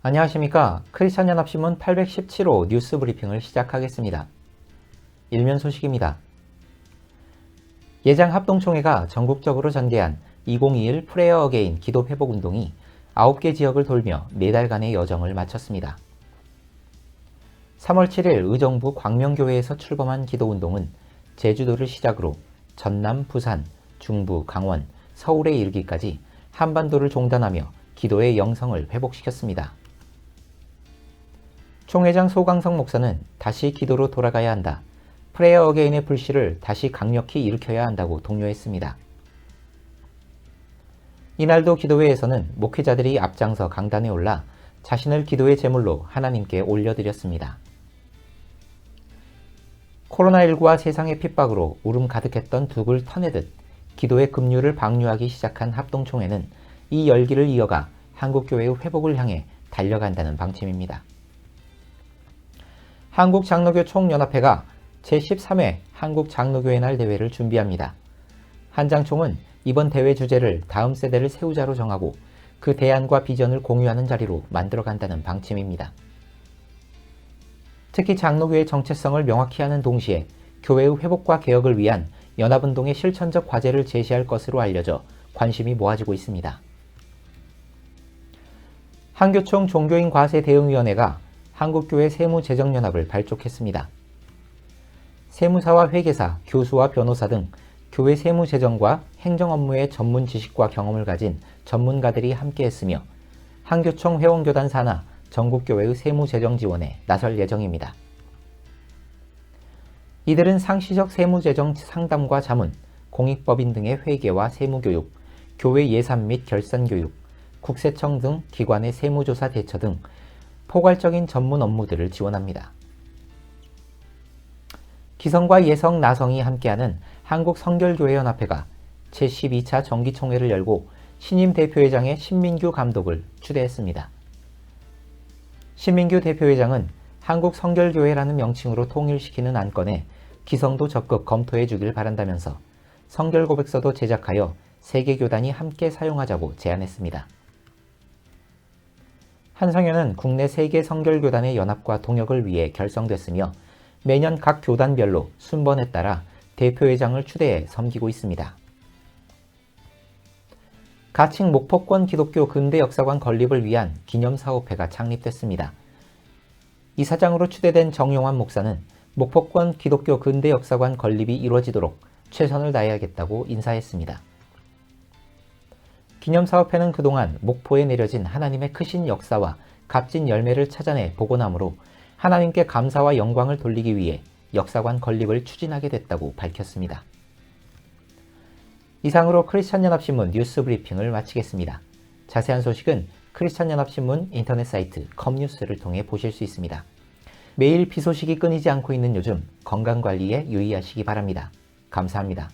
안녕하십니까. 크리스천 연합신문 817호 뉴스 브리핑을 시작하겠습니다. 일면 소식입니다. 예장 합동총회가 전국적으로 전개한 2021 프레어 어게인 기도 회복 운동이 9개 지역을 돌며 4달간의 여정을 마쳤습니다. 3월 7일 의정부 광명교회에서 출범한 기도 운동은 제주도를 시작으로 전남, 부산, 중부, 강원, 서울에 이르기까지 한반도를 종단하며 기도의 영성을 회복시켰습니다. 총회장 소강성 목사는 다시 기도로 돌아가야 한다. 프레어 어게인의 불씨를 다시 강력히 일으켜야 한다고 독려했습니다. 이날도 기도회에서는 목회자들이 앞장서 강단에 올라 자신을 기도의 제물로 하나님께 올려드렸습니다. 코로나19와 세상의 핍박으로 울음 가득했던 둑을 터내듯 기도의 급류를 방류하기 시작한 합동총회는 이 열기를 이어가 한국교회의 회복을 향해 달려간다는 방침입니다. 한국장로교 총연합회가 제13회 한국장로교회 날 대회를 준비합니다. 한장총은 이번 대회 주제를 다음 세대를 세우자로 정하고 그 대안과 비전을 공유하는 자리로 만들어간다는 방침입니다. 특히 장로교의 정체성을 명확히 하는 동시에 교회의 회복과 개혁을 위한 연합운동의 실천적 과제를 제시할 것으로 알려져 관심이 모아지고 있습니다. 한교총 종교인 과세 대응위원회가 한국교회 세무재정연합을 발족했습니다. 세무사와 회계사, 교수와 변호사 등 교회 세무재정과 행정 업무의 전문 지식과 경험을 가진 전문가들이 함께했으며 한교총 회원교단 산하 전국교회의 세무재정 지원에 나설 예정입니다. 이들은 상시적 세무재정 상담과 자문, 공익법인 등의 회계와 세무교육, 교회 예산 및 결산교육, 국세청 등 기관의 세무조사 대처 등 포괄적인 전문 업무들을 지원합니다. 기성과 예성, 나성이 함께하는 한국성결교회연합회가 제12차 정기총회를 열고 신임 대표회장의 신민규 감독을 추대했습니다. 신민규 대표회장은 한국성결교회라는 명칭으로 통일시키는 안건에 기성도 적극 검토해 주길 바란다면서 성결고백서도 제작하여 세계 교단이 함께 사용하자고 제안했습니다. 한성연은 국내 세계 성결교단의 연합과 동역을 위해 결성됐으며 매년 각 교단별로 순번에 따라 대표회장을 추대해 섬기고 있습니다. 가칭 목포권 기독교 근대 역사관 건립을 위한 기념사업회가 창립됐습니다. 이사장으로 추대된 정용환 목사는 목포권 기독교 근대 역사관 건립이 이루어지도록 최선을 다해야겠다고 인사했습니다. 기념사업회는 그동안 목포에 내려진 하나님의 크신 역사와 값진 열매를 찾아내 복원함으로 하나님께 감사와 영광을 돌리기 위해 역사관 건립을 추진하게 됐다고 밝혔습니다. 이상으로 크리스천연합신문 뉴스 브리핑을 마치겠습니다. 자세한 소식은 크리스천연합신문 인터넷 사이트 컴뉴스를 통해 보실 수 있습니다. 매일 비 소식이 끊이지 않고 있는 요즘 건강관리에 유의하시기 바랍니다. 감사합니다.